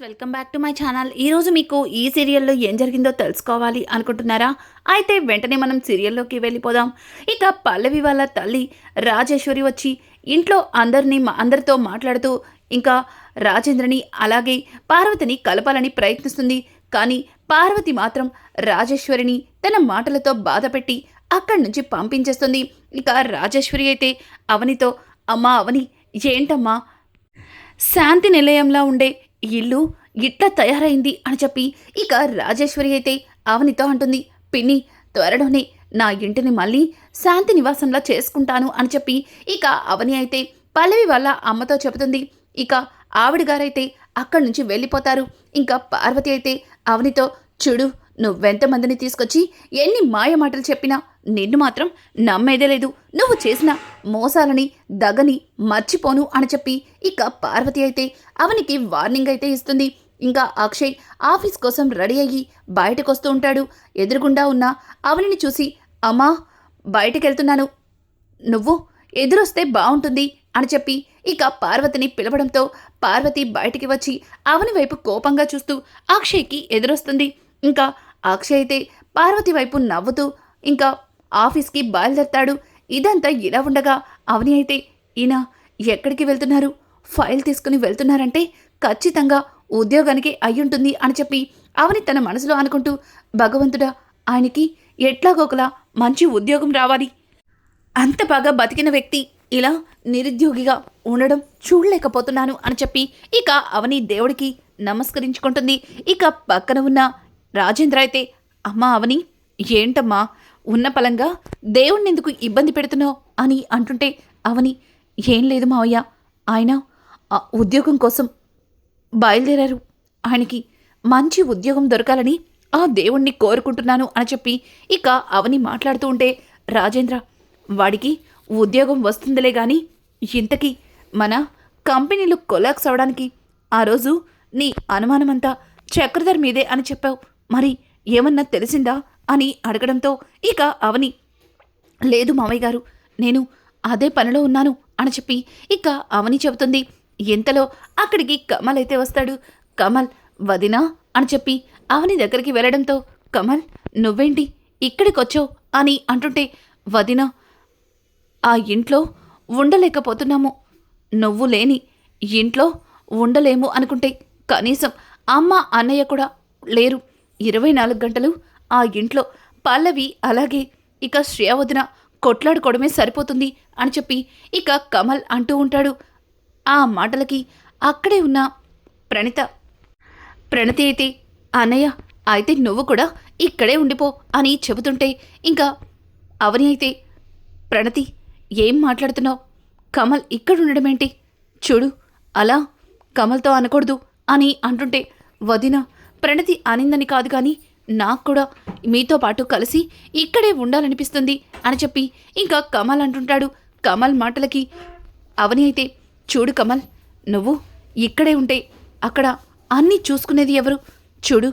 Welcome back to my channel. ఈరోజు మీకు ఈ సీరియల్లో ఏం జరిగిందో తెలుసుకోవాలి అనుకుంటున్నారా? అయితే వెంటనే మనం సీరియల్లోకి వెళ్ళిపోదాం. ఇక పల్లవి వాళ్ళ తల్లి రాజేశ్వరి వచ్చి ఇంట్లో అందరినీ మా- అందరితో మాట్లాడుతూ ఇంకా రాజేంద్రని అలాగే పార్వతిని కలపాలని ప్రయత్నిస్తుంది. కానీ పార్వతి మాత్రం రాజేశ్వరిని తన మాటలతో బాధపెట్టి అక్కడి నుంచి పంపించేస్తుంది. ఇక రాజేశ్వరి అయితే అవనితో అమ్మా అవని ఏంటమ్మా? శాంతి నిలయంలా ఉండే ఇల్లు ఇట్లా తయారైంది అని చెప్పి ఇక రాజేశ్వరి అయితే అవనితో అంటుంది పిన్ని త్వరలోనే నా ఇంటిని మళ్ళీ శాంతి నివాసంలా చేసుకుంటాను అని చెప్పి ఇక అవని అయితే పల్లవి వాళ్ళ అమ్మతో చెబుతుంది. ఇక ఆవిడ గారైతే అక్కడి నుంచి వెళ్ళిపోతారు. ఇంకా పార్వతి అయితే అవనితో చూడు నువ్వెంతమందిని తీసుకొచ్చి ఎన్ని మాయ మాటలు చెప్పినా నిన్ను మాత్రం నమ్మేదే లేదు. నువ్వు చేసిన మోసాలని దగని మర్చిపోను అని చెప్పి ఇక పార్వతి అయితే అవనికి వార్నింగ్ అయితే ఇస్తుంది. ఇంకా అక్షయ్ ఆఫీస్ కోసం రెడీ అయ్యి బయటకొస్తూ ఉంటాడు. ఎదురుగుండా ఉన్న అవనిని చూసి అమ్మా బయటకెళ్తున్నాను. నువ్వు ఎదురొస్తే బాగుంటుంది అని చెప్పి ఇక పార్వతిని పిలవడంతో పార్వతి బయటికి వచ్చి అవని వైపు కోపంగా చూస్తూ అక్షయ్కి ఎదురొస్తుంది. ఇంకా అక్షయ్ అయితే పార్వతి వైపు నవ్వుతూ ఇంకా ఆఫీస్కి బయలుదేరతాడు. ఇదంతా ఇలా ఉండగా అవని అయితే ఈయన ఎక్కడికి వెళ్తున్నారు? ఫైల్ తీసుకుని వెళ్తున్నారంటే ఖచ్చితంగా ఉద్యోగానికి అయ్యుంటుంది అని చెప్పి అవని తన మనసులో అనుకుంటూ భగవంతుడా ఆయనకి ఎట్లాగోకలా మంచి ఉద్యోగం రావాలి. అంత బాగా బతికిన వ్యక్తి ఇలా నిరుద్యోగిగా ఉండడం చూడలేకపోతున్నాను అని చెప్పి ఇక అవని దేవుడికి నమస్కరించుకుంటుంది. ఇక పక్కన ఉన్న రాజేంద్ర అయితే అమ్మా అవని ఏంటమ్మా? ఉన్న పలంగా దేవుణ్ణి ఎందుకు ఇబ్బంది పెడుతున్నావు అని అంటుంటే అవని ఏం లేదు మావయ్య. ఆయన ఉద్యోగం కోసం బయలుదేరారు. ఆయనకి మంచి ఉద్యోగం దొరకాలని ఆ దేవుణ్ణి కోరుకుంటున్నాను అని చెప్పి ఇక అవని మాట్లాడుతూ ఉంటే రాజేంద్ర వాడికి ఉద్యోగం వస్తుందిలే గాని ఇంతకీ మన కంపెనీలు కొలాక్స్ అవడానికి ఆ రోజు నీ అనుమానమంతా చక్రధర్ మీదే అని చెప్పావు. మరి ఏమన్నా తెలిసిందా? అని అడగడంతో ఇక అవని లేదు మామయ్య గారు నేను అదే పనిలో ఉన్నాను అని చెప్పి ఇక అవని చెబుతుంది. ఇంతలో అక్కడికి కమల్ అయితే వస్తాడు? కమల్ వదినా? అని చెప్పి అవని దగ్గరికి వెళ్ళడంతో కమల్ నువ్వేంటి? ఇక్కడికి వచ్చావు అని అంటుంటే వదినా ఆ ఇంట్లో ఉండలేకపోతున్నాము. నువ్వు లేని ఇంట్లో ఉండలేము అనుకుంటే కనీసం అమ్మ అన్నయ్య కూడా లేరు. ఇరవై నాలుగు గంటలు ఆ ఇంట్లో పల్లవి అలాగే ఇక శ్రేయ వదిన కొట్లాడుకోవడమే సరిపోతుంది అని చెప్పి ఇక కమల్ అంటూ ఉంటాడు. ఆ మాటలకి అక్కడే ఉన్న ప్రణిత ప్రణతి అయితే అన్నయ్య అయితే నువ్వు కూడా ఇక్కడే ఉండిపో అని చెబుతుంటే ఇంకా అవని అయితే ప్రణతి ఏం మాట్లాడుతున్నావు? కమల్ ఇక్కడ ఉండడమేంటి చూడు అలా కమల్తో అనకూడదు అని అంటుంటే వదిన ప్రణతి అనిందని కాదు కానీ నాకు కూడా మీతో పాటు కలిసి ఇక్కడే ఉండాలనిపిస్తుంది అని చెప్పి ఇంకా కమల్ అంటుంటాడు. కమల్ మాటలకి అవని అయితే చూడు కమల్ నువ్వు ఇక్కడే ఉంటే అక్కడ అన్నీ చూసుకునేది ఎవరు? చూడు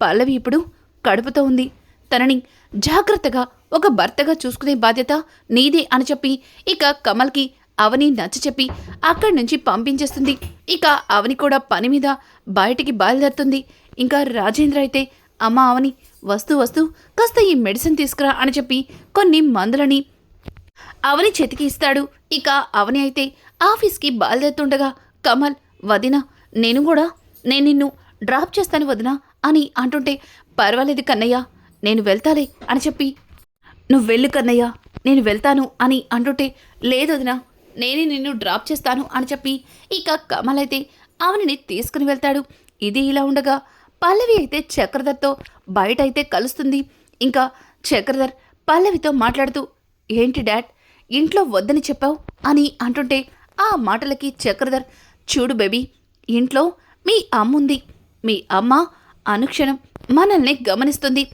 పల్లవి ఇప్పుడు కడుపుతో ఉంది. తనని జాగ్రత్తగా ఒక భర్తగా చూసుకునే బాధ్యత నీదే అని చెప్పి ఇక కమల్కి అవని నచ్చ చెప్పి అక్కడి నుంచి పంపించేస్తుంది. ఇక అవని కూడా పని మీద బయటికి బయలుదేరుతుంది. ఇంకా రాజేంద్ర అయితే అమ్మ అవని వస్తూ వస్తూ కాస్త ఈ మెడిసిన్ తీసుకురా అని చెప్పి కొన్ని మందులని అవని చేతికి ఇస్తాడు. ఇక అవని అయితే ఆఫీస్కి బయలుదేరుతుండగా కమల్ వదిన నేను కూడా నేను నిన్ను డ్రాప్ చేస్తాను వదిన అని అంటుంటే పర్వాలేదు కన్నయ్య నేను వెళ్తాలే అని చెప్పి నువ్వు వెళ్ళు కన్నయ్య నేను వెళ్తాను అని అంటుంటే లేదు వదిన నేనే నిన్ను డ్రాప్ చేస్తాను అని చెప్పి ఇక కమల్ అయితే అవనిని తీసుకుని వెళ్తాడు. ఇది ఇలా ఉండగా పల్లవి అయితే చక్రధర్తో బయట అయితే కలుస్తుంది. ఇంకా చక్రధర్ పల్లవితో మాట్లాడుతూ ఏంటి డాడ్ ఇంట్లో వద్దని చెప్పావు? అని అంటుంటే ఆ మాటలకి చక్రధర్ చూడు బేబీ ఇంట్లో మీ అమ్ముంది మీ అమ్మ అనుక్షణం మనల్ని గమనిస్తుంది.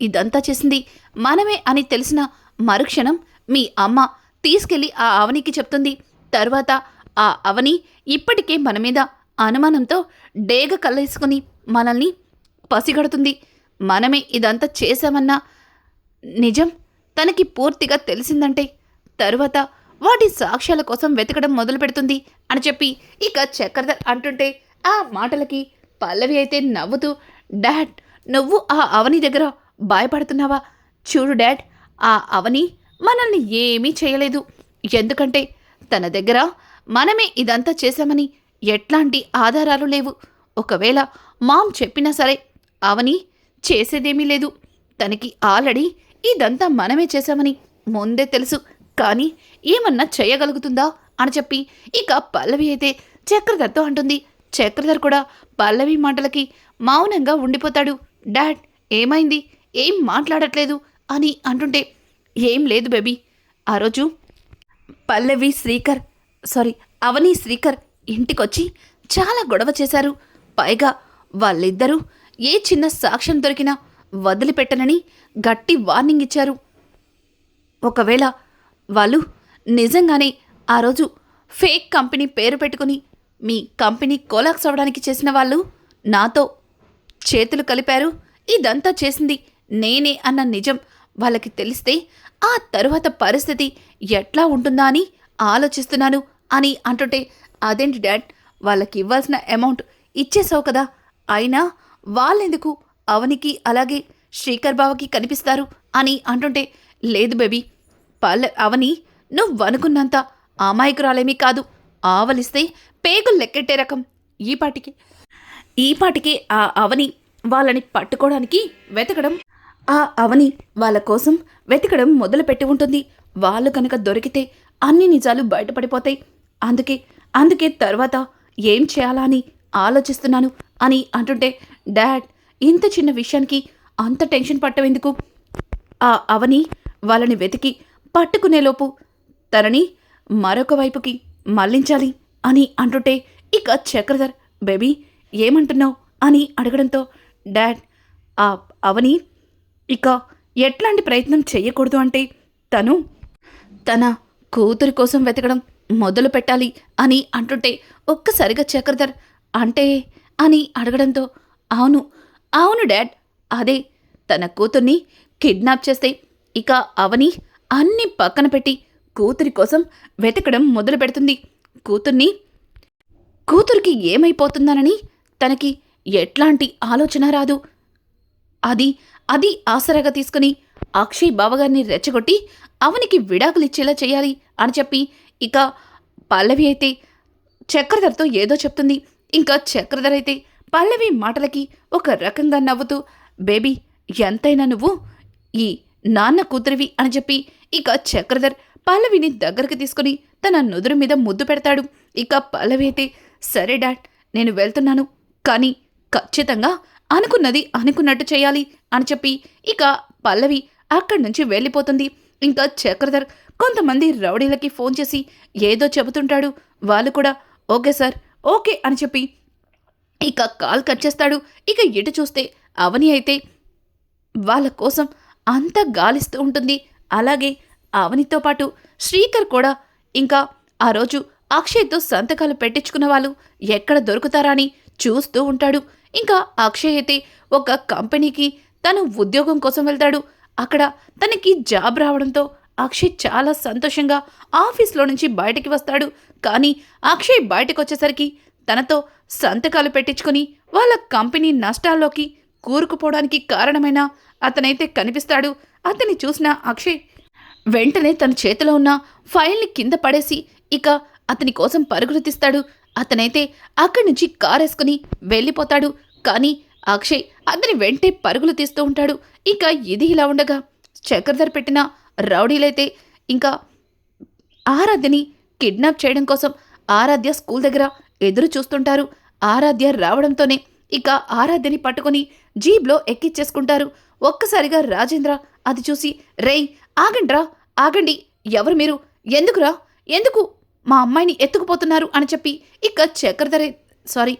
ఇదంతా చేసింది మనమే అని తెలిసిన మరుక్షణం మీ అమ్మ తీసుకెళ్ళి ఆ అవనికి చెప్తుంది. తర్వాత ఆ అవని ఇప్పటికే మన మీద అనుమానంతో డేగ కల్లేసుకుని మనల్ని పసిగడుతుంది. మనమే ఇదంతా చేశామన్న నిజం? తనకి పూర్తిగా తెలిసిందంటే తరువాత వాటి సాక్ష్యాల కోసం వెతకడం మొదలు పెడుతుంది అని చెప్పి ఇక చక్రధర్ అంటుంటే ఆ మాటలకి పల్లవి అయితే నవ్వుతూ డాడ్ నువ్వు ఆ అవని దగ్గర భయపడుతున్నావా? చూడు డాడ్ ఆ అవని మనల్ని ఏమీ చేయలేదు. ఎందుకంటే తన దగ్గర మనమే ఇదంతా చేశామని ఎట్లాంటి ఆధారాలు లేవు. ఒకవేళ మామ్ చెప్పినా సరే అవని చేసేదేమీ లేదు. తనకి ఆల్రెడీ ఇదంతా మనమే చేశామని ముందే తెలుసు. కానీ ఏమన్నా చేయగలుగుతుందా అని చెప్పి ఇక పల్లవి అయితే చక్రధర్తో అంటుంది. చక్రధర్ కూడా పల్లవి మాటలకి మౌనంగా ఉండిపోతాడు. డాడ్ ఏమైంది? ఏం మాట్లాడట్లేదు? అని అంటుంటే ఏం లేదు బేబీ. ఆ రోజు పల్లవి శ్రీకర్ సారీ అవని శ్రీకర్ ఇంటికొచ్చి చాలా గొడవ చేశారు. పైగా వాళ్ళిద్దరూ ఏ చిన్న సాక్ష్యం దొరికినా వదిలిపెట్టనని గట్టి వార్నింగ్ ఇచ్చారు. ఒకవేళ వాళ్ళు నిజంగానే ఆ రోజు ఫేక్ కంపెనీ పేరు పెట్టుకుని మీ కంపెనీ కోలాక్స్ అవ్వడానికి చేసిన వాళ్ళు నాతో చేతులు కలిపారు. ఇదంతా చేసింది నేనే అన్న నిజం వాళ్ళకి తెలిస్తే ఆ తరువాత పరిస్థితి ఎట్లా ఉంటుందా అని ఆలోచిస్తున్నాను అని అంటుంటే అదేంటి డాడ్? వాళ్ళకి ఇవ్వాల్సిన అమౌంట్ ఇచ్చేసావు కదా. అయినా వాళ్ళెందుకు? అవనికి అలాగే శ్రీకర్ బావకి కనిపిస్తారు అని అంటుంటే లేదు బేబీ పల్లె అవని నువ్వనుకున్నంత అమాయకురాలేమీ కాదు. ఆవలిస్తే పేగులు లెక్కెట్టే రకం. ఈ పాటికి. ఈ పాటికి ఆ అవని వాళ్ళని పట్టుకోవడానికి వెతకడం. ఆ అవని వాళ్ళ కోసం వెతకడం మొదలుపెట్టి ఉంటుంది. వాళ్ళు కనుక దొరికితే అన్ని నిజాలు బయటపడిపోతాయి. అందుకే అందుకే తర్వాత ఏం చేయాలా అని ఆలోచిస్తున్నాను అని అంటుంటే డాడ్ ఇంత చిన్న విషయానికి అంత టెన్షన్ పట్టవెందుకు? ఆ అవని వాళ్ళని వెతికి పట్టుకునేలోపు తనని మరొక వైపుకి మళ్ళించాలి అని అంటుంటే ఇక చక్రధర్ బేబీ ఏమంటున్నావు? అని అడగడంతో డాడ్ ఆ అవని ఇక ఎట్లాంటి ప్రయత్నం చేయకూడదు అంటే తను తన కూతురి కోసం వెతకడం మొదలు పెట్టాలి అని అంటుంటే ఒక్కసారిగా చక్రధర్ అంటే అని అడగడంతో అవును అవును డాడ్. అదే తన కూతుర్ని కిడ్నాప్ చేస్తే ఇక అవని అన్ని పక్కన పెట్టి కూతురి కోసం వెతకడం మొదలు పెడుతుంది. కూతుర్ని కూతురికి ఏమైపోతుందనని తనకి ఎట్లాంటి ఆలోచన రాదు. అది అది ఆసరాగా తీసుకుని అక్షయ్ బావగారిని రెచ్చగొట్టి అవనికి విడాకులిచ్చేలా చేయాలి అని చెప్పి ఇక పల్లవి అయితే చక్రధర్తో ఏదో చెప్తుంది. ఇంకా చక్రధర్ అయితే పల్లవి మాటలకి ఒక రకంగా నవ్వుతూ బేబీ ఎంతైనా నువ్వు ఈ నాన్న కూతురివి అని చెప్పి ఇక చక్రధర్ పల్లవిని దగ్గరికి తీసుకుని తన నుదురు మీద ముద్దు పెడతాడు. ఇక పల్లవి అయితే సరే డాడ్ నేను వెళ్తున్నాను. కానీ ఖచ్చితంగా అనుకున్నది అనుకున్నట్టు చేయాలి అని చెప్పి ఇక పల్లవి అక్కడి నుంచి వెళ్ళిపోతుంది. ఇంకా చక్రధర్ కొంతమంది రౌడీలకి ఫోన్ చేసి ఏదో చెబుతుంటాడు. వాళ్ళు కూడా ఓకే సార్ ఓకే అని చెప్పి ఇక కాల్ కట్ చేస్తాడు. ఇక ఇటు చూస్తే అవని అయితే వాళ్ళ కోసం అంత గాలిస్తూ ఉంటుంది. అలాగే అవనితో పాటు శ్రీకర్ కూడా ఇంకా ఆ రోజు అక్షయ్తో సంతకాలు పెట్టించుకున్న వాళ్ళు ఎక్కడ దొరుకుతారని చూస్తూ ఉంటాడు. ఇంకా అక్షయ్ అయితే ఒక కంపెనీకి తను ఉద్యోగం కోసం వెళ్తాడు. అక్కడ తనకి జాబ్ రావడంతో అక్షయ్ చాలా సంతోషంగా ఆఫీస్లో నుంచి బయటికి వస్తాడు. కానీ అక్షయ్ బయటకొచ్చేసరికి తనతో సంతకాలు పెట్టించుకొని వాళ్ళ కంపెనీ నష్టాల్లోకి కూరుకుపోవడానికి కారణమైన అతనైతే కనిపిస్తాడు. అతన్ని చూసిన అక్షయ్ వెంటనే తన చేతిలో ఉన్న ఫైల్ని కింద పడేసి ఇక అతని కోసం పరుగులు తీస్తాడు. అతనైతే అక్కడి నుంచి కారేసుకుని వెళ్ళిపోతాడు. కానీ అక్షయ్ అతని వెంటే పరుగులు తీస్తూ ఉంటాడు. ఇక ఇది ఇలా ఉండగా చక్రధర్ పెట్టిన రౌడీలైతే ఇంకా ఆరాధని కిడ్నాప్ చేయడం కోసం ఆరాధ్య స్కూల్ దగ్గర ఎదురు చూస్తుంటారు. ఆరాధ్య రావడంతోనే ఇక ఆరాధ్యని పట్టుకొని జీబ్లో ఎక్కిచ్చేసుకుంటారు. ఒక్కసారిగా రాజేంద్ర అది చూసి రేయ్ ఆగండ్రా ఆగండి ఎవరు మీరు? ఎందుకురా? ఎందుకు మా అమ్మాయిని ఎత్తుకుపోతున్నారు? అని చెప్పి ఇక చక్రధరే సారీ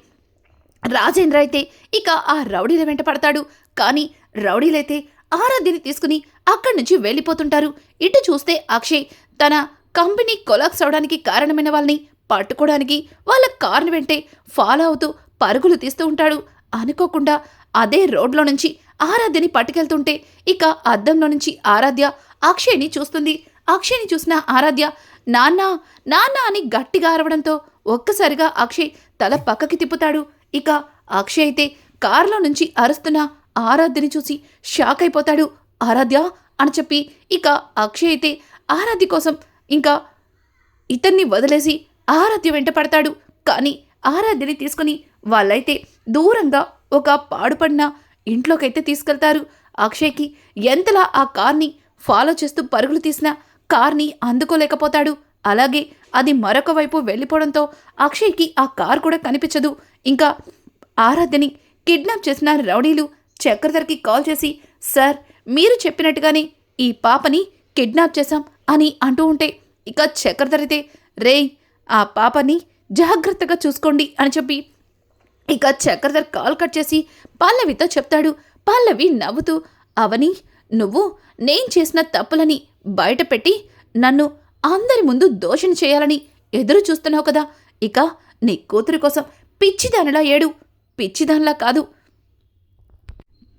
రాజేంద్ర అయితే ఇక ఆ రౌడీల వెంట పడతాడు. కానీ రౌడీలైతే ఆరాధ్యని తీసుకుని అక్కడి నుంచి వెళ్ళిపోతుంటారు. ఇటు చూస్తే అక్షయ్ తన కంపెనీ కొలాక్స్ అవడానికి కారణమైన వాళ్ళని పట్టుకోవడానికి వాళ్ళ కారును వెంటే ఫాలో అవుతూ పరుగులు తీస్తూ ఉంటాడు. అనుకోకుండా అదే రోడ్లో నుంచి ఆరాధ్యని పట్టుకెళ్తుంటే ఇక అద్దంలో నుంచి ఆరాధ్య అక్షయ్ని చూస్తుంది. అక్షయ్ని చూసిన ఆరాధ్య నాన్న నాన్న అని గట్టిగా అరవడంతో ఒక్కసారిగా అక్షయ్ తల పక్కకి తిప్పుతాడు. ఇక అక్షయ్ అయితే కారులో నుంచి అరుస్తున్న ఆరాధ్యని చూసి షాక్ అయిపోతాడు. ఆరాధ్య అని చెప్పి ఇక అక్షయ్ అయితే ఆరాధ్య కోసం ఇంకా ఇతన్ని వదిలేసి ఆరాధ్య వెంట పడతాడు. కానీ ఆరాధ్యని తీసుకుని వాళ్ళైతే దూరంగా ఒక పాడుపడిన ఇంట్లోకైతే తీసుకెళ్తారు. అక్షయ్కి ఎంతలా ఆ కార్ని ఫాలో చేస్తూ పరుగులు తీసిన కార్ని అందుకోలేకపోతాడు. అలాగే అది మరొక వైపు వెళ్ళిపోవడంతో అక్షయ్కి ఆ కార్ కూడా కనిపించదు. ఇంకా ఆరాధ్యని కిడ్నాప్ చేసిన రౌడీలు చక్రధర్కి కాల్ చేసి సార్ మీరు చెప్పినట్టుగానే ఈ పాపని కిడ్నాప్ చేశాం అని అంటూ ఉంటే ఇక చక్రధరితే అయితే రే ఆ పాపని జాగ్రత్తగా చూసుకోండి అని చెప్పి ఇక చక్రధర్ కాల్ కట్ చేసి పల్లవితో చెప్తాడు. పల్లవి నవ్వుతూ అవని నువ్వు నేను చేసిన తప్పులని బయటపెట్టి నన్ను అందరి ముందు దోషణ చేయాలని ఎదురు చూస్తున్నావు కదా. ఇక నీ కూతురి కోసం పిచ్చిదానిలా ఏడు. పిచ్చిదానిలా కాదు.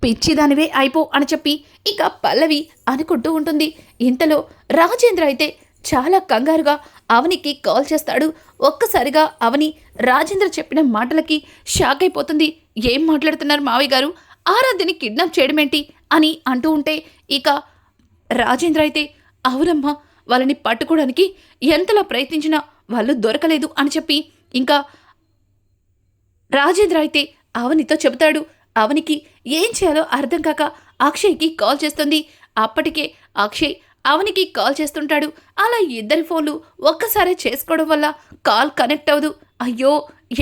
పిచ్చిదానివే అయిపో అని చెప్పి ఇక పల్లవి అనుకుంటూ ఉంటుంది. ఇంతలో రాజేంద్ర అయితే చాలా కంగారుగా అవనికి కాల్ చేస్తాడు. ఒక్కసారిగా అవని రాజేంద్ర చెప్పిన మాటలకి షాక్ అయిపోతుంది. ఏం మాట్లాడుతున్నారు మావయ్య గారు? ఆరాధ్యని కిడ్నాప్ చేయడమేంటి అని అంటూ ఉంటే ఇక రాజేంద్ర అయితే అవునమ్మా వాళ్ళని పట్టుకోవడానికి ఎంతలా ప్రయత్నించినా వాళ్ళు దొరకలేదు అని చెప్పి ఇంకా రాజేంద్ర అయితే అవనితో చెబుతాడు. అవనికి ఏం చేయాలో అర్థం కాక అక్షయ్కి కాల్ చేస్తుంది. అప్పటికే అక్షయ్ అవనికి కాల్ చేస్తుంటాడు. అలా ఇద్దరి ఫోన్లు ఒక్కసారే చేసుకోవడం వల్ల కాల్ కనెక్ట్ అవ్వదు. అయ్యో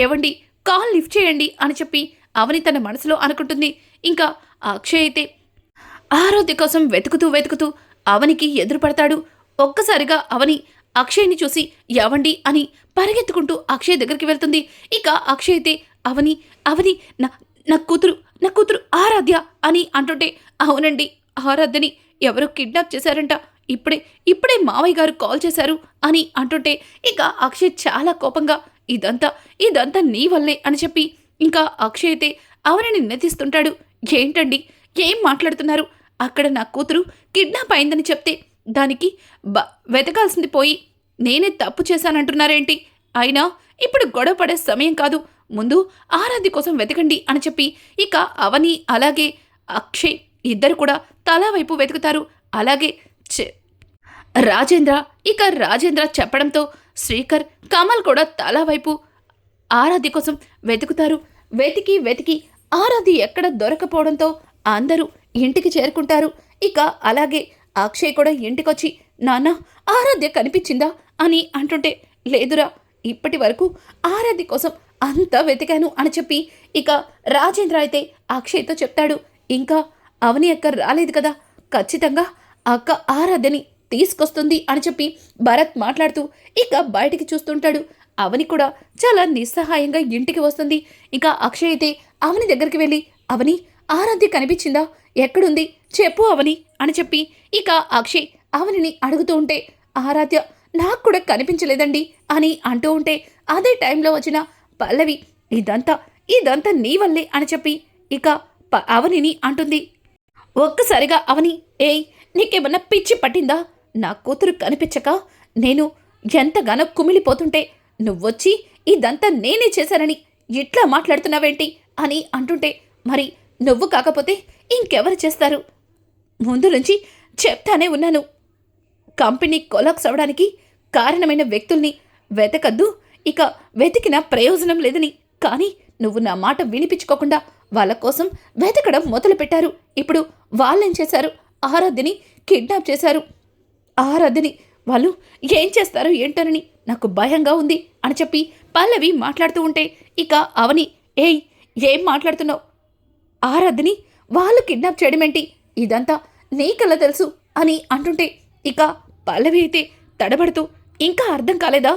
ఏవండి? కాల్ లిఫ్ట్ చేయండి అని చెప్పి అవని తన మనసులో అనుకుంటుంది. ఇంకా అక్షయ్ అయితే ఆరోగ్య కోసం వెతుకుతూ వెతుకుతూ అవనికి ఎదురుపడతాడు ఒక్కసారిగా అవని అక్షయ్ని చూసి ఎవండి అని పరిగెత్తుకుంటూ అక్షయ్ దగ్గరికి వెళ్తుంది. ఇక అక్షయ్ అయితే అవని అవని నా నా కూతురు నా కూతురు ఆరాధ్య అని అంటుంటే అవునండి ఆరాధ్యని ఎవరో కిడ్నాప్ చేశారంట. ఇప్పుడే ఇప్పుడే మావయ్య గారు కాల్ చేశారు అని అంటుంటే ఇక అక్షయ్ చాలా కోపంగా ఇదంతా ఇదంతా నీ వల్లే అని చెప్పి ఇంకా అక్షయ్ అయితే అవనిని నిందిస్తుంటాడు. ఏంటండి? ఏం మాట్లాడుతున్నారు? అక్కడ నా కూతురు కిడ్నాప్ అయిందని చెప్తే దానికి బ వెతకాల్సింది పోయి నేనే తప్పు చేశానంటున్నారేంటి? అయినా ఇప్పుడు గొడవ పడే సమయం కాదు. ముందు ఆరాధ్య కోసం వెతకండి అని చెప్పి ఇక అవని అలాగే అక్షయ్ ఇద్దరు కూడా తలా వైపు వెతుకుతారు. అలాగే రాజేంద్ర ఇక రాజేంద్ర చెప్పడంతో శ్రీకర్ కమల్ కూడా తల వైపు. ఆరాధి కోసం వెతుకుతారు. వెతికి వెతికి ఆరాధి ఎక్కడ దొరకపోవడంతో అందరూ ఇంటికి చేరుకుంటారు. ఇక అలాగే అక్షయ్ కూడా ఇంటికొచ్చి నాన్న ఆరాధ్య కనిపించిందా? అని అంటుంటే లేదురా ఇప్పటి వరకు ఆరాధ్య కోసం అంతా వెతికాను అని చెప్పి ఇక రాజేంద్ర అయితే అక్షయ్తో చెప్తాడు. ఇంకా అవని అక్క రాలేదు కదా ఖచ్చితంగా అక్క ఆరాధ్యని తీసుకొస్తుంది అని చెప్పి భరత్ మాట్లాడుతూ ఇక బయటికి చూస్తుంటాడు. అవని కూడా చాలా నిస్సహాయంగా ఇంటికి వస్తుంది. ఇక అక్షయ్ అయితే అవని దగ్గరికి వెళ్ళి అవని ఆరాధ్య కనిపించిందా? ఎక్కడుంది? చెప్పు అవని అని చెప్పి ఇక అక్షయ్ అవనిని అడుగుతూ ఉంటే ఆరాధ్య నాకు కూడా కనిపించలేదండి అని అంటూ ఉంటే అదే టైంలో వచ్చిన పల్లవి ఇదంతా ఇదంతా నీ వల్లే అని చెప్పి ఇక ప- అవనిని అంటుంది. ఒక్కసారిగా అవని ఏయ్ నీకేమన్నా పిచ్చి పట్టిందా? నా కూతురు కనిపించక నేను ఎంతగానో కుమిలిపోతుంటే నువ్వొచ్చి ఇదంతా నేనే చేశానని ఇట్లా మాట్లాడుతున్నావేంటి అని అంటుంటే మరి నువ్వు కాకపోతే ఇంకెవరు చేస్తారు? ముందు నుంచి చెప్తానే ఉన్నాను. కంపెనీ కొలాక్స్ అవడానికి కారణమైన వ్యక్తుల్ని వెతకద్దు. ఇక వెతికిన ప్రయోజనం లేదని. కానీ నువ్వు నా మాట వినిపించుకోకుండా వాళ్ళ కోసం వెతకడం మొదలుపెట్టారు. ఇప్పుడు వాళ్ళేం చేశారు? ఆరాధ్యని కిడ్నాప్ చేశారు. ఆరాధ్యని వాళ్ళు ఏం చేస్తారో ఏంటోనని నాకు భయంగా ఉంది అని చెప్పి పల్లవి మాట్లాడుతూ ఉంటే ఇక అవని ఏయ్ ఏం మాట్లాడుతున్నావు? ఆరాధ్యని వాళ్ళు కిడ్నాప్ చేయడమేంటి ఇదంతా నీకెలా తెలుసు అని అంటుంటే ఇక పల్లవి అయితే తడబడుతూ ఇంకా అర్థం కాలేదా?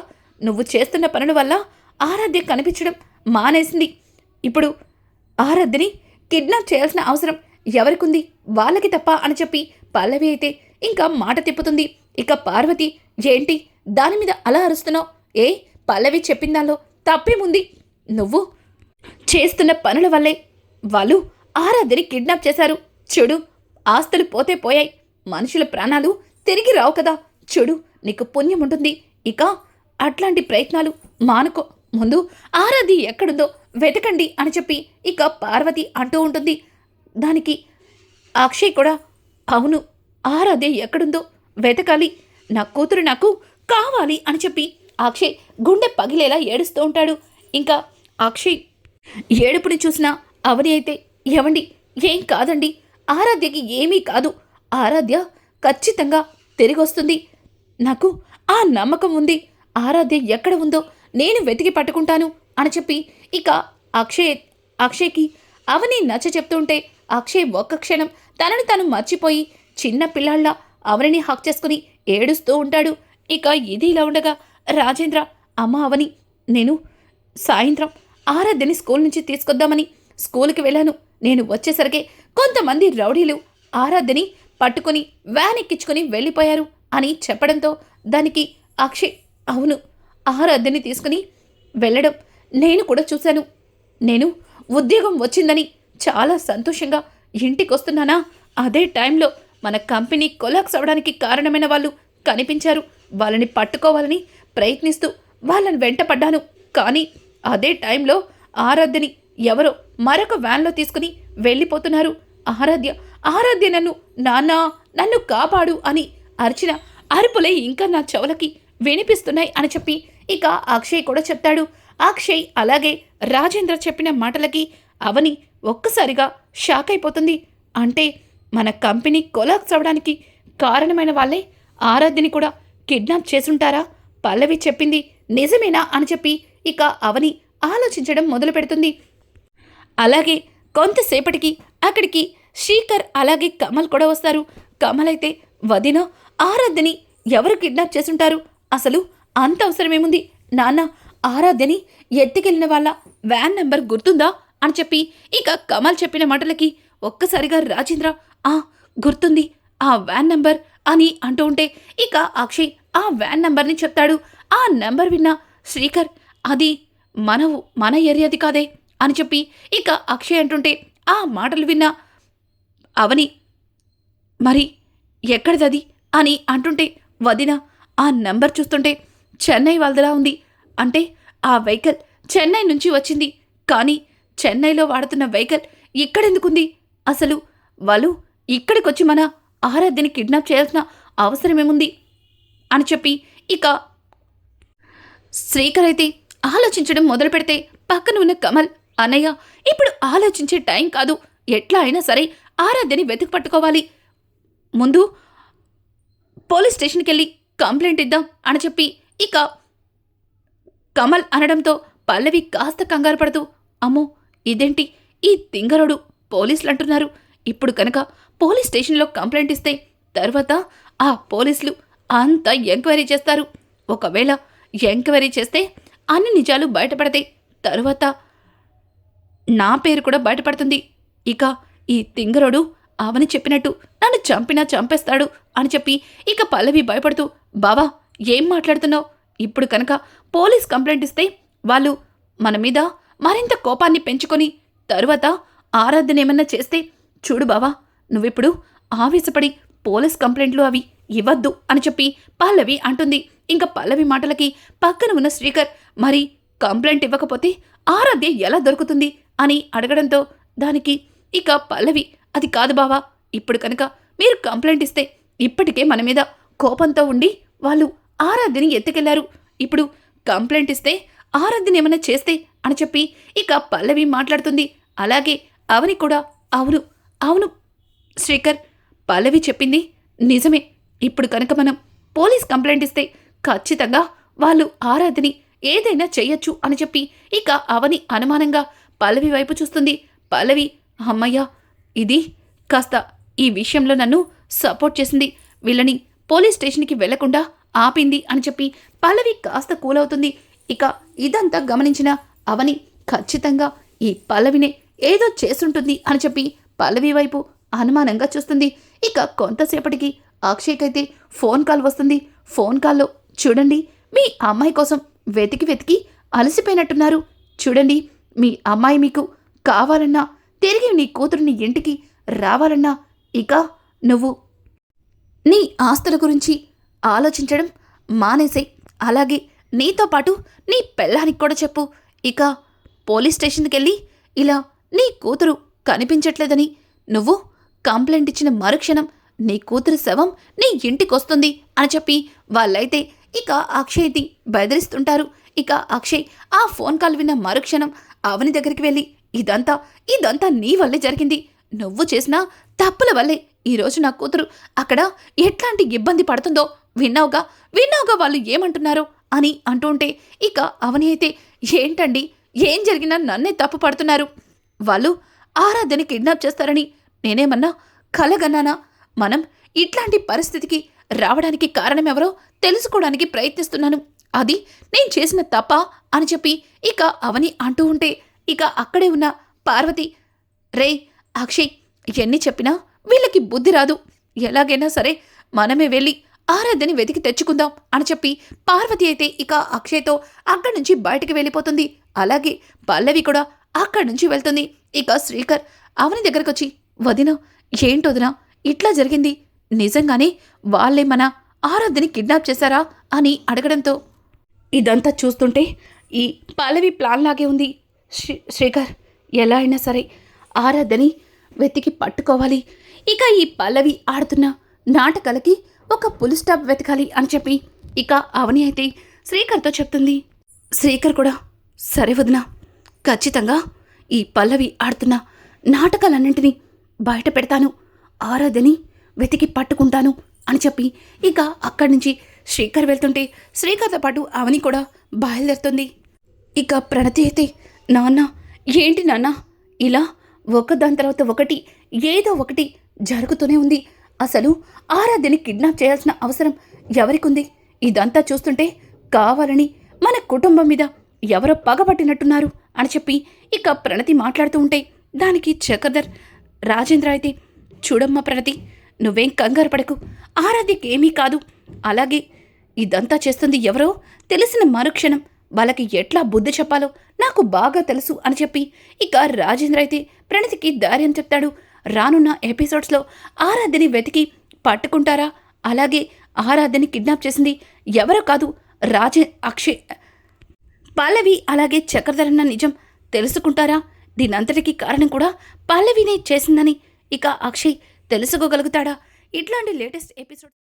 నువ్వు చేస్తున్న పనుల వల్ల ఆరాధ్య కనిపించడం మానేసింది. ఇప్పుడు ఆరాధ్యని కిడ్నాప్ చేయాల్సిన అవసరం ఎవరికుంది? వాళ్ళకి తప్ప అని చెప్పి పల్లవి అయితే ఇంకా మాట తిప్పుతుంది. ఇక పార్వతి ఏంటి? దాని మీద అలా అరుస్తున్నావు? ఏ? పల్లవి చెప్పిన దానిలో తప్పేముంది? నువ్వు చేస్తున్న పనుల వల్లే వాళ్ళు ఆరాధ్యని కిడ్నాప్ చేశారు. చూడు ఆస్తులు పోతే పోయాయి. మనుషుల ప్రాణాలు తిరిగి రావు కదా. చూడు నీకు పుణ్యం ఉంటుంది. ఇక అట్లాంటి ప్రయత్నాలు మానుకో. ముందు ఆరాధి ఎక్కడుందో వెతకండి అని చెప్పి ఇక పార్వతి అంటూ ఉంటుంది. దానికి అక్షయ్ కూడా అవును ఆరాధ్య ఎక్కడుందో వెతకాలి నా కూతురు నాకు కావాలి అని చెప్పి అక్షయ్ గుండె పగిలేలా ఏడుస్తూ ఉంటాడు. ఇంకా అక్షయ్ ఏడుపుని చూసిన అవని అయితే ఎవండి ఏం కాదండి ఆరాధ్యకి ఏమీ కాదు ఆరాధ్య ఖచ్చితంగా తిరిగొస్తుంది. నాకు ఆ నమ్మకం ఉంది ఆరాధ్య ఎక్కడ ఉందో నేను వెతికి పట్టుకుంటాను అని చెప్పి ఇక అక్షయ్ అక్షయ్కి అవని నచ్చ చెప్తుంటే అక్షయ్ ఒక్క క్షణం తనని తను మర్చిపోయి చిన్న పిల్లాళ్ళ అవనిని హక్ చేసుకుని ఏడుస్తూ ఉంటాడు. ఇక ఇది ఇలా ఉండగా రాజేంద్ర అమ్మ అవని నేను సాయంత్రం ఆరాధ్యని స్కూల్ నుంచి తీసుకొద్దామని స్కూల్కి వెళ్ళాను. నేను వచ్చేసరికి కొంతమంది రౌడీలు ఆరాధ్యని పట్టుకొని వ్యాన్ ఎక్కించుకొని వెళ్ళిపోయారు అని చెప్పడంతో దానికి అక్షయ్ అవును ఆరాధ్యని తీసుకుని వెళ్ళడం నేను కూడా చూశాను. నేను ఉద్యోగం వచ్చిందని చాలా సంతోషంగా ఇంటికి వస్తున్నానా అదే టైంలో మన కంపెనీ కొలాక్స్ అవడానికి కారణమైన వాళ్ళు కనిపించారు. వాళ్ళని పట్టుకోవాలని ప్రయత్నిస్తూ వాళ్ళని వెంటపడ్డాను కానీ అదే టైంలో ఆరాధ్యని ఎవరో మరొక వ్యాన్లో తీసుకుని వెళ్ళిపోతున్నారు. ఆరాధ్య ఆరాధ్య నన్ను నాన్నా నన్ను కాపాడు అని అర్చన అరుపులే ఇంకా నా చెవులకి వినిపిస్తున్నాయి అని చెప్పి ఇక అక్షయ్ కూడా చెప్తాడు. అక్షయ్ అలాగే రాజేంద్ర చెప్పిన మాటలకి అవని ఒక్కసారిగా షాక్ అయిపోతుంది. అంటే మన కంపెనీ కొలాక్స్ అవడానికి కారణమైన వాళ్ళే ఆరాధ్యని కూడా కిడ్నాప్ చేసుంటారా? పల్లవి చెప్పింది నిజమేనా అని చెప్పి ఇక అవని ఆలోచించడం మొదలు పెడుతుంది. అలాగే కొంతసేపటికి అక్కడికి శ్రీకర్ అలాగే కమల్ కూడా వస్తారు. కమల్ అయితే వదిన ఆరాధ్యని ఎవరు కిడ్నాప్ చేసుంటారు? అసలు అంత అవసరమేముంది? నాన్న ఆరాధ్యని ఎత్తికెళ్ళిన వాళ్ళ వ్యాన్ నెంబర్ గుర్తుందా? అని చెప్పి ఇక కమల్ చెప్పిన మాటలకి ఒక్కసారిగా రాజేంద్ర ఆ గుర్తుంది. ఆ వ్యాన్ నెంబర్ అని అంటూ ఉంటే ఇక అక్షయ్ ఆ వ్యాన్ నెంబర్ని చెప్తాడు. ఆ నెంబర్ విన్న శ్రీకర్ అది మన మన ఏరియాది కాదే అని చెప్పి ఇక అక్షయ్ అంటుంటే ఆ మాటలు విన్న అవని మరి ఎక్కడిదది? అని అంటుంటే వదిన ఆ నంబర్ చూస్తుంటే చెన్నై వాళ్ళదిలా ఉంది. అంటే ఆ వెహికల్ చెన్నై నుంచి వచ్చింది. కానీ చెన్నైలో వాడుతున్న వెహికల్ ఇక్కడెందుకుంది? అసలు వాళ్ళు ఇక్కడికొచ్చి మన ఆరాధ్యని కిడ్నాప్ చేయాల్సిన అవసరమేముంది? అని చెప్పి ఇక శ్రీకర్ అయితే ఆలోచించడం మొదలు పెడితే పక్కన ఉన్న కమల్ అన్నయ్య ఇప్పుడు ఆలోచించే టైం కాదు. ఎట్లా అయినా సరే ఆరాధ్యని వెతికి పట్టుకోవాలి. ముందు పోలీస్ స్టేషన్కి వెళ్ళి కంప్లైంట్ ఇద్దాం అని చెప్పి ఇక కమల్ అనడంతో పల్లవి కాస్త కంగారు పడుతూ అమ్మో ఇదేంటి? ఈ తింగరుడు పోలీసులు అంటున్నారు ఇప్పుడు కనుక పోలీస్ స్టేషన్లో కంప్లైంట్ ఇస్తే తర్వాత ఆ పోలీసులు అంతా ఎంక్వైరీ చేస్తారు. ఒకవేళ ఎంక్వైరీ చేస్తే అన్ని నిజాలు బయటపడతాయి తర్వాత నా పేరు కూడా బయటపడుతుంది. ఇక ఈ తింగరుడు అవని చెప్పినట్టు నన్ను చంపినా చంపేస్తాడు అని చెప్పి ఇక పల్లవి భయపడుతూ బావా ఏం మాట్లాడుతున్నావు? ఇప్పుడు కనుక పోలీస్ కంప్లైంట్ ఇస్తే వాళ్ళు మన మీద మరింత కోపాన్ని పెంచుకొని తరువాత ఆరాధన ఏమన్నా చేస్తే చూడు బావా నువ్విప్పుడు ఆవేశపడి పోలీస్ కంప్లైంట్లు అవి ఇవ్వద్దు అని చెప్పి పల్లవి అంటుంది. ఇంకా పల్లవి మాటలకి పక్కన ఉన్న శ్రీకర్ మరి కంప్లైంట్ ఇవ్వకపోతే ఆరాధ్య ఎలా దొరుకుతుంది అని అడగడంతో దానికి ఇక పల్లవి అది కాదు బావా ఇప్పుడు కనుక మీరు కంప్లైంట్ ఇస్తే ఇప్పటికే మన మీద కోపంతో ఉండి వాళ్ళు ఆరాధ్యని ఎత్తుకెళ్ళారు. ఇప్పుడు కంప్లైంట్ ఇస్తే ఆరాధ్యని ఏమైనా చేస్తే అని చెప్పి ఇక పల్లవి మాట్లాడుతుంది. అలాగే అవని కూడా అవును అవును శ్రీకర్ పల్లవి చెప్పింది నిజమే. ఇప్పుడు కనుక మనం పోలీస్ కంప్లైంట్ ఇస్తే ఖచ్చితంగా వాళ్ళు ఆరాధని ఏదైనా చేయొచ్చు అని చెప్పి ఇక అవని అనుమానంగా పల్లవి వైపు చూస్తుంది. పల్లవి అమ్మయ్యా ఇది కాస్త ఈ విషయంలో నన్ను సపోర్ట్ చేసింది. వీళ్ళని పోలీస్ స్టేషన్కి వెళ్ళకుండా ఆపింది అని చెప్పి పల్లవి కాస్త కూలవుతుంది. ఇక ఇదంతా గమనించిన అవని ఖచ్చితంగా ఈ పల్లవినే ఏదో చేసుంటుంది అని చెప్పి పల్లవి వైపు అనుమానంగా చూస్తుంది. ఇక కొంతసేపటికి అక్షయ్కైతే ఫోన్ కాల్ వస్తుంది. ఫోన్ కాల్లో చూడండి మీ అమ్మాయి కోసం వెతికి వెతికి అలసిపోయినట్టున్నారు. చూడండి మీ అమ్మాయి మీకు కావాలన్నా తిరిగి నీ కూతురుని ఇంటికి రావాలన్నా ఇక నువ్వు నీ ఆస్తుల గురించి ఆలోచించడం మానేసే అలాగే నీతో పాటు నీ పెళ్ళానికి కూడా చెప్పు. ఇక పోలీస్ స్టేషన్కి వెళ్ళి ఇలా నీ కూతురు కనిపించట్లేదని నువ్వు కంప్లైంట్ ఇచ్చిన మరుక్షణం నీ కూతురు శవం నీ ఇంటికొస్తుంది అని చెప్పి వాళ్ళైతే ఇక అక్షయ్ని బెదిరిస్తుంటారు. ఇక అక్షయ్ ఆ ఫోన్ కాల్ విన్న మరుక్షణం అవని దగ్గరికి వెళ్ళి ఇదంతా ఇదంతా నీ వల్లే జరిగింది. నువ్వు చేసిన తప్పుల వల్లే ఈరోజు నా కూతురు అక్కడ ఎట్లాంటి ఇబ్బంది పడుతుందో విన్నావుగా? విన్నావుగా వాళ్ళు ఏమంటున్నారో? అని అంటుంటే ఇక అవని అయితే ఏంటండి? ఏం జరిగినా నన్నే తప్పు పడుతున్నారు. వాళ్ళు ఆరాధ్యని కిడ్నాప్ చేస్తారని నేనేమన్నా కలగన్నానా? మనం ఇట్లాంటి పరిస్థితికి రావడానికి కారణమెవరో తెలుసుకోవడానికి ప్రయత్నిస్తున్నాను. అది నేను చేసిన తప్ప అని చెప్పి ఇక అవని అంటూ ఉంటే ఇక అక్కడే ఉన్న పార్వతి రే అక్షయ్ ఎన్ని చెప్పినా వీళ్ళకి బుద్ధి రాదు. ఎలాగైనా సరే మనమే వెళ్ళి ఆరాధ్యని వెతికి తెచ్చుకుందాం అని చెప్పి పార్వతి అయితే ఇక అక్షయ్తో అక్కడి నుంచి బయటికి వెళ్ళిపోతుంది. అలాగే పల్లవి కూడా అక్కడి నుంచి వెళ్తుంది. ఇక శ్రీకర్ అవని దగ్గరకు వచ్చి వదిన ఏంటొదినా ఇట్లా జరిగింది. నిజంగానే వాళ్ళే మన ఆరాధ్యని కిడ్నాప్ చేశారా? అని అడగడంతో ఇదంతా చూస్తుంటే ఈ పల్లవి ప్లాన్ లాగే ఉంది. శ్రీ శ్రీకర్ ఎలా అయినా సరే ఆరాధ్యని వెతికి పట్టుకోవాలి. ఇక ఈ పల్లవి ఆడుతున్న నాటకాలకి ఒక పులి స్టాప్ వెతకాలి అని చెప్పి ఇక అవని అయితే శ్రీకర్తో చెప్తుంది. శ్రీకర్ కూడా సరే వదినా ఖచ్చితంగా ఈ పల్లవి ఆడుతున్న నాటకాలన్నింటినీ బయట పెడతాను ఆరాధని వెతికి పట్టుకుంటాను అని చెప్పి ఇక అక్కడి నుంచి శ్రీకర్ వెళ్తుంటే శ్రీకర్తో పాటు అవని కూడా బయలుదేరుతుంది. ఇక ప్రణతి అయితే నాన్న ఏంటి నాన్న? ఇలా ఒకదాని తర్వాత ఒకటి ఏదో ఒకటి జరుగుతూనే ఉంది. అసలు ఆరాధ్యని కిడ్నాప్ చేయాల్సిన అవసరం ఎవరికుంది? ఇదంతా చూస్తుంటే కావాలని మన కుటుంబం మీద ఎవరో పగబట్టినట్టున్నారు అని చెప్పి ఇక ప్రణతి మాట్లాడుతూ ఉంటే దానికి చక్రధర్ రాజేంద్ర అయితే చూడమ్మా ప్రణతి నువ్వేం కంగారు పడకు. ఆరాధ్యకి ఏమీ కాదు. అలాగే ఇదంతా చేస్తుంది ఎవరో తెలిసిన మరుక్షణం. వాళ్ళకి ఎట్లా బుద్ధి చెప్పాలో నాకు బాగా తెలుసు అని చెప్పి ఇక రాజేంద్ర అయితే ప్రణతికి ధైర్యం చెప్తాడు. రానున్న ఎపిసోడ్స్లో ఆరాధ్యని వెతికి పట్టుకుంటారా? అలాగే ఆరాధ్యని కిడ్నాప్ చేసింది ఎవరో కాదు రాజే అక్షయ్. పల్లవి అలాగే చక్రధరన్న నిజం తెలుసుకుంటారా? దీనంతటికీ కారణం కూడా పల్లవినే చేసిందని ఇక అక్షయ్ తెలుసుకోగలుగుతాడా? ఇట్లాంటి లేటెస్ట్ ఎపిసోడ్